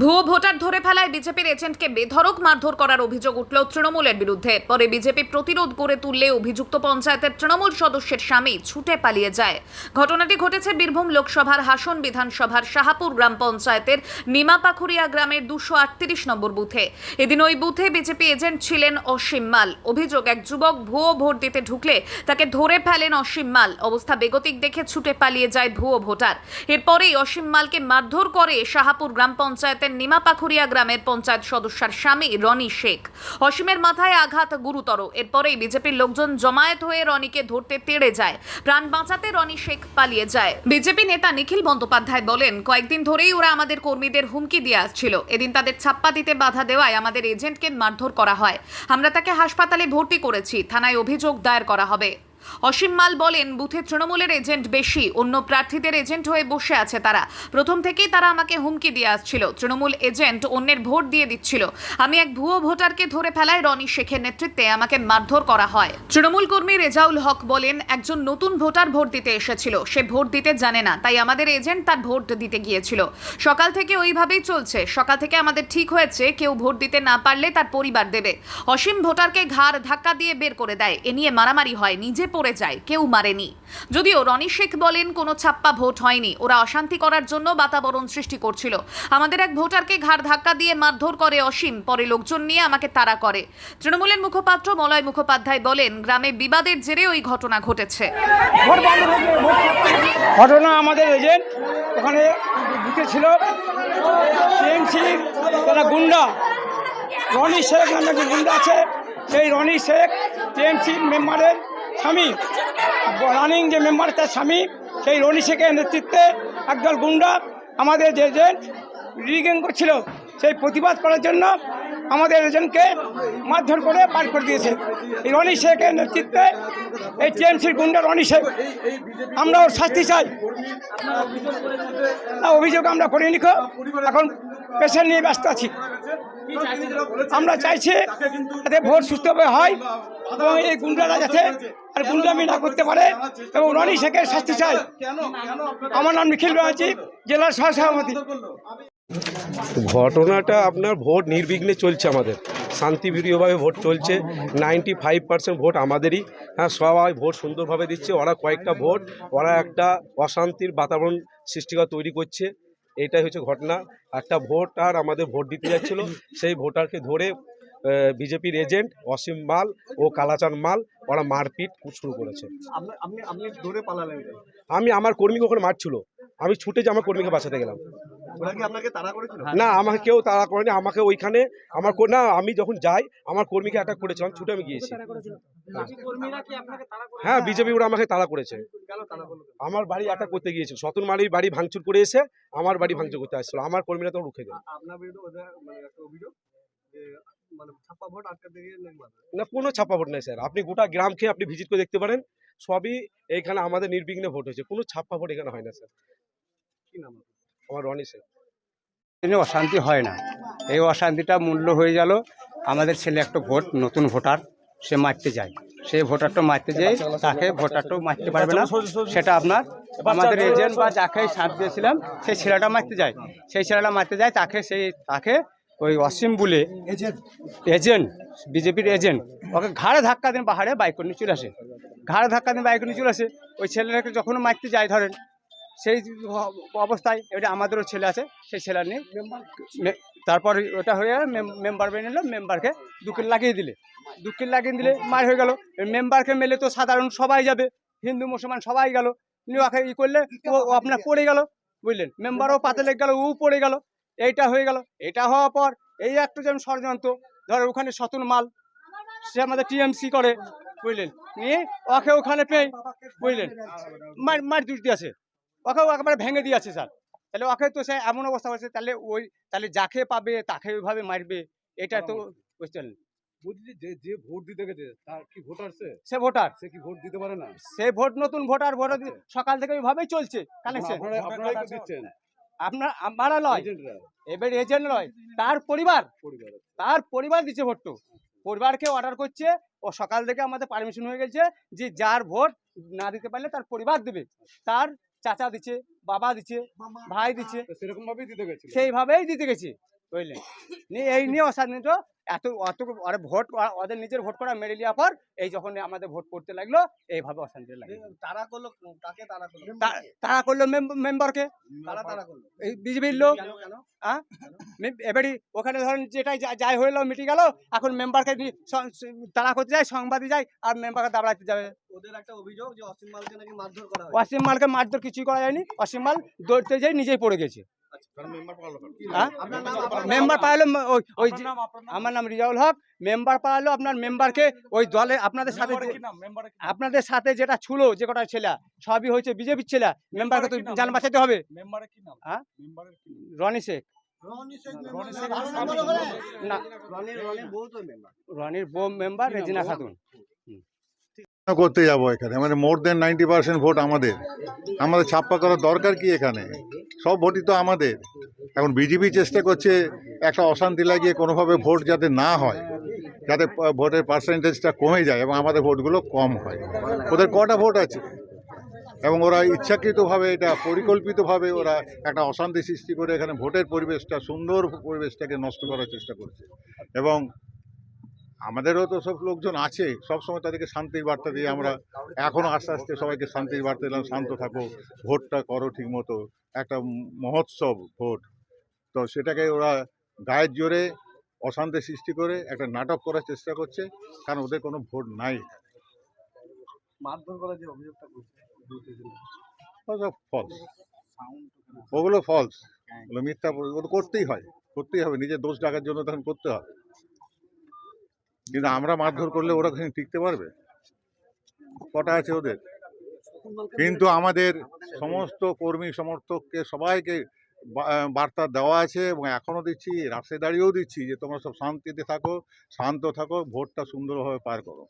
ভুয়ো ভোটার ধরে ফেলায় বিজেপির এজেন্টকে বেধড়ক মারধর করার অভিযোগ উঠল তৃণমূলের বিরুদ্ধে। পরে বিজেপি প্রতিরোধ করে তুললে অভিযুক্ত পঞ্চায়েতের তৃণমূল সদস্যের স্বামী ছুটে পালিয়ে যায়। ঘটনাটি ঘটেছে বীরভূম লোকসভার হাসন বিধানসভার শাহাপুর গ্রাম পঞ্চায়েতের নিমাপাখুরিয়া গ্রামের দুশো আটত্রিশ নম্বর বুথে। এদিন ওই বুথে বিজেপি এজেন্ট ছিলেন অসীম মাল। অভিযোগ, এক যুবক ভুয়ো ভোট দিতে ঢুকলে তাকে ধরে ফেলেন অসীম মাল। অবস্থা বেগতিক দেখে ছুটে পালিয়ে যায় ভুয়ো ভোটার। এরপরেই অসীম মালকে মারধর করে শাহাপুর গ্রাম পঞ্চায়েতের নিমাপাখুরিয়া গ্রামের পঞ্চায়েত সদস্যার স্বামী রনি শেখ। অসীমের মাথায় আঘাত গুরুতর। এরপরেই বিজেপির লোকজন জমায়েত হয়ে রনিকে ধরতে তেড়ে যায়। প্রাণ বাঁচাতে রনি শেখ পালিয়ে যায়। বিজেপি নেতা নিখিল বন্দ্যোপাধ্যায় বলেন, কয়েকদিন ধরেই ওরা আমাদের কর্মীদের হুমকি দিয়ে আসছিল। এদিন তাদের ছাপ্পা দিতে বাধা দেওয়ায় আমাদের এজেন্টকে মারধর করা হয়। আমরা তাকে হাসপাতালে ভর্তি করেছি। থানায় অভিযোগ দায়ের করা হবে। অসীম মাল বলেন, বুথে তৃণমূলের এজেন্ট বেশি, অন্য প্রার্থীদের এজেন্ট হয়ে বসে আছে তারা। প্রথম থেকেই তারা আমাকে হুমকি দিয়ে আসছিল, তৃণমূল এজেন্ট অন্যের ভোট দিয়ে দিচ্ছিল। আমি এক ভুয়ো ভোটারকে ধরে ফেলায় রনি শেখের নেতৃত্বে আমাকে মারধর করা হয়। তৃণমূল কর্মী রেজাউল হক বলেন, একজন নতুন ভোটার ভোট দিতে এসেছিল, সে ভোট দিতে জানে না, তাই আমাদের এজেন্ট তার ভোট দিতে গিয়েছিল। সকাল থেকে ওইভাবেই চলছে, সকাল থেকে আমাদের ঠিক হয়েছে, কেউ ভোট দিতে না পারলে তার পরিবার দেবে। অসীম ভোটারকে ঘাড় ধাক্কা দিয়ে বের করে দেয়, এ নিয়ে মারামারি হয়, নিজে পড়ে যায়, কেউ মারেনি। যদিও রনি শেখ বলেন কোনো ছাপ্পা ভোট হয়নি, ওরা অশান্তি করার জন্য বাতাবরণ সৃষ্টি করছিল। আমাদের এক ভোটারকে ঘাড় ধাক্কা দিয়ে মারধর করে অসীম, পরে লোকজন নিয়ে আমাকে তাড়া করে। তৃণমূলের মুখপাত্র মলয় মুখোপাধ্যায় বলেন, গ্রামে বিবাদের জেরে ওই ঘটনা ঘটেছে। ঘটনা আমাদের এজেন্ট, ওখানে বুথে ছিল তারা গুন্ডা। রনি শেখ নামে যে গুন্ডা আছে, সেই রনি শেখ টিএমসি মেম্বারের স্বামী রানিং যে মেম্বার তার স্বামী, সেই রনি শেখের নেতৃত্বে একদল গুন্ডা আমাদের যে এজেন্ট রিগিং করছিল, সেই প্রতিবাদ করার জন্য আমাদের এজেন্টকে মারধর করে পার করে দিয়েছে। এই রনি শেখের নেতৃত্বে এই টিএমসির গুন্ডা রনি শেখ আমরা ওর শাস্তি চাই। অভিযোগ আমরা করে নিখো এখন পেশেন্ট নিয়ে ব্যস্ত আছি। আমরা চাইছি যাতে ভোট সুস্থভাবে হয় এবং এই গুন্ডারা যাতে আর গুন্ডামি না করতে পারে এবং রনি শেখের শাস্তি চাই আমার নাম নিখিল ব্যানার্জি জেলার সহ সভাপতি। ঘটনাটা আপনার ভোট নির্বিঘ্নে চলছে আমাদের। শান্তিপ্রিয়ভাবে ভোট চলছে। নাইনটি ফাইভ পার্সেন্ট ভোট আমাদেরই। হ্যাঁ সবাই ভোট সুন্দরভাবে দিচ্ছে। ওরা কয়েকটা ভোট ওরা একটা অশান্তির বাতাবরণ সৃষ্টিকর তৈরি করছে। এটাই হচ্ছে ঘটনা। একটা ভোটার আমাদের ভোট দিতে যাচ্ছিল সেই ভোটারকে ধরে বিজেপির এজেন্ট অসীম মাল ও কালাচান মাল ওরা মারপিট শুরু করেছে? আমি আমার কর্মীকে ওখানে মারছিল। আমি ছুটে যে আমার কর্মীকে বাঁচাতে গেলাম। না আমাকে কেউ তাড়া করেনি। আমাকে ওইখানে আমার না আমি যখন যাই আমার কর্মীকে অ্যাটাক করেছিলাম ছুটে আমি গিয়েছি। হ্যাঁ বিজেপি ওরা আমাকে তাড়া করেছে? আমার বাড়ি অ্যাটাক করতে গিয়েছিল। সতন মালির বাড়ি ভাঙচুর করে এসে আমার বাড়ি ভাঙচুর করতে আসছিল। আমার কর্মীরা তো রুখে গেল। মানে মানে। না কোনো ছাপ্পা ভোট নেই স্যার। আপনি গোটা গ্রামকে আপনি ভিজিট করে দেখতে পারেন সবই এইখানে আমাদের নির্বিঘ্নে ভোট হয়েছে কোনো ছাপ্পা ভোট এখানে হয় না স্যার। কি নাম আমার রনি স্যার। এখানে অশান্তি হয় না। এই অশান্তিটা মূল্য হয়ে গেল আমাদের ছেলে একটা ভোট নতুন ভোটার সে মারতে যায়। সেই ভোটারটা মারতে যায় তাকে ভোটারটাও মারতে পারবে না সেটা আপনার আমাদের এজেন্ট বা যাকে সাথ দিয়েছিলাম সেই ছেলেটা মারতে যায়। সেই ছেলেটা মারতে যায় তাকে সেই তাকে ওই অসীম বলে এজেন্ট বিজেপির এজেন্ট ওকে ঘাড়ে ধাক্কা দিন পাহাড়ে বাইক করে নিয়ে চলে আসে। ঘাড়ে ধাক্কা দিন বাইক নিয়ে চলে আসে। ওই ছেলেটাকে যখন মারতে যায় ধরেন সেই অবস্থায় এটা আমাদেরও ছেলে আছে সেই ছেলে নিয়ে তারপর ওটা হয়ে গেল মেম্বার বেরিয়ে নিল মেম্বারকে দুকিল লাগিয়ে দিলে। দুকিল লাগিয়ে দিলে মার হয়ে গেল। মেম্বারকে মেলে তো সাধারণ সবাই যাবে হিন্দু মুসলমান সবাই গেল। নিয়ে ওকে ই করলে ও আপনার পড়ে গেল বুঝলেন? মেম্বারও পাতে লেগে গেল ও পড়ে গেল। এইটা হয়ে গেল। এটা হওয়ার পর এই একটা যেমন ষড়যন্ত্র ধর ওখানে সতুন মাল সে আমাদের টিএমসি করে বুঝলেন? নিয়ে ওকে ওখানে পেয়ে বুঝলেন? মার মার দুষ দিয়েছে। ওকেও একেবারে ভেঙে দিয়েছে স্যার। তাহলে ওকে তো সে এমন অবস্থা হয়েছে তাহলে ওই তাহলে যাকে পাবে তাকে ওইভাবে মারবে এটা তো বুঝতে বলছি যে যে ভোট দিতে গেছে তার কি ভোটার সে সে ভোটার। সে কি ভোট দিতে পারে না? সে ভোট নতুন ভোটার ভোট সকাল থেকে ওইভাবেই চলছে কানেকশন আপনারাই দিচ্ছেন। আপনার আমারা নয়। এবার এজেন্ট নয় তার পরিবার। তার পরিবার দিচ্ছে ভোটটো পরিবারকে অর্ডার করছে ও সকাল থেকে আমাদের পারমিশন হয়ে গেছে যে যার ভোট না দিতে পারলে তার পরিবার দেবে। তার চাচা দিচ্ছে বাবা দিচ্ছে ভাই দিচ্ছে তো সেরকম ভাবেই দিতে গেছে সেইভাবেই দিতে গেছে। বুঝলেন? এই নিয়ে অশান্তি তো এত অত আর ভোট ওদের নিজের ভোট করা মেরে নেওয়ার পর এই যখন আমাদের ভোট করতে লাগল এইভাবে অশান্তি লাগে তারা করল কাকে তারা করল? তারা করল মেম্বারকে। তারা তারা করল? এই বিজেপির লোক। হ্যাঁ এবারই ওখানে ধরেন যেটাই যাই হইল মিটে গেল এখন মেম্বারকে তারা করতে যায় সংবাদে যায় আর মেম্বারকে দাবড়াতে যাবে। ওদের একটা অভিযোগ যে অসীম মালকে নাকি মারধর করা হয় অসীম মালকে মারধর কিছুই করা যায়নি। অসীম মাল দৌড়তে যাই নিজেই পড়ে গেছে। হ্যাঁ আপনার নাম আপনার মেম্বার পাইলো ওই ওই আমার নাম রিজাউল হক মেম্বার পাইলো আপনার মেম্বারকে ওই দলে আপনাদের সাথে আপনাদের সাথে যেটা ছিল যে কটা ছেলে সবই হয়েছে বিজেপির ছেলে মেম্বারকে তো জান বাঁচাতে হবে। হ্যাঁ? রনি শেখ। রনির বউ মেম্বার রেজিনা খাতুন। করতে যাব এখানে। মানে more than ninety percent vote আমাদের। আমাদের ছাপ্পা করার দরকার কি এখানে? সব ভোটই তো আমাদের। এখন বিজেপি চেষ্টা করছে একটা অশান্তি লাগিয়ে কোনোভাবে ভোট যাতে না হয়, যাতে ভোটের পার্সেন্টেজটা কমে যায় এবং আমাদের ভোটগুলো কম হয়। ওদের কটা ভোট আছে? এবং ওরা ইচ্ছাকৃতভাবে এটা পরিকল্পিতভাবে ওরা একটা অশান্তি সৃষ্টি করে এখানে ভোটের পরিবেশটা, সুন্দর পরিবেশটাকে নষ্ট করার চেষ্টা করছে। এবং আমাদেরও তো সব লোকজন আছে সব সময় তাদেরকে শান্তির বার্তা দিয়ে আমরা এখনও আস্তে আস্তে সবাইকে শান্তির বার্তা দিলাম শান্ত থাকো ভোটটা করো ঠিক মতো একটা মহোৎসব ভোট। তো সেটাকে ওরা গায়ের জোরে অশান্তি সৃষ্টি করে একটা নাটক করার চেষ্টা করছে কারণ ওদের কোনো ভোট নাই ফলস ওগুলো ফলস ওগুলো মিথ্যা ওগুলো করতেই হয় করতেই হবে নিজের দোষ ডাকার জন্য তখন করতে হবে কিন্তু আমরা মারধর করলে ওরা ওখানে টিকতে পারবে? কটা আছে ওদের? কিন্তু আমাদের সমস্ত কর্মী সমর্থককে সবাইকে বার্তা দেওয়া আছে এবং এখনও দিচ্ছি, রাস্তায় দাঁড়িয়েও দিচ্ছি যে তোমরা সব শান্তিতে থাকো, শান্ত থাকো, ভোটটা সুন্দরভাবে পার করো।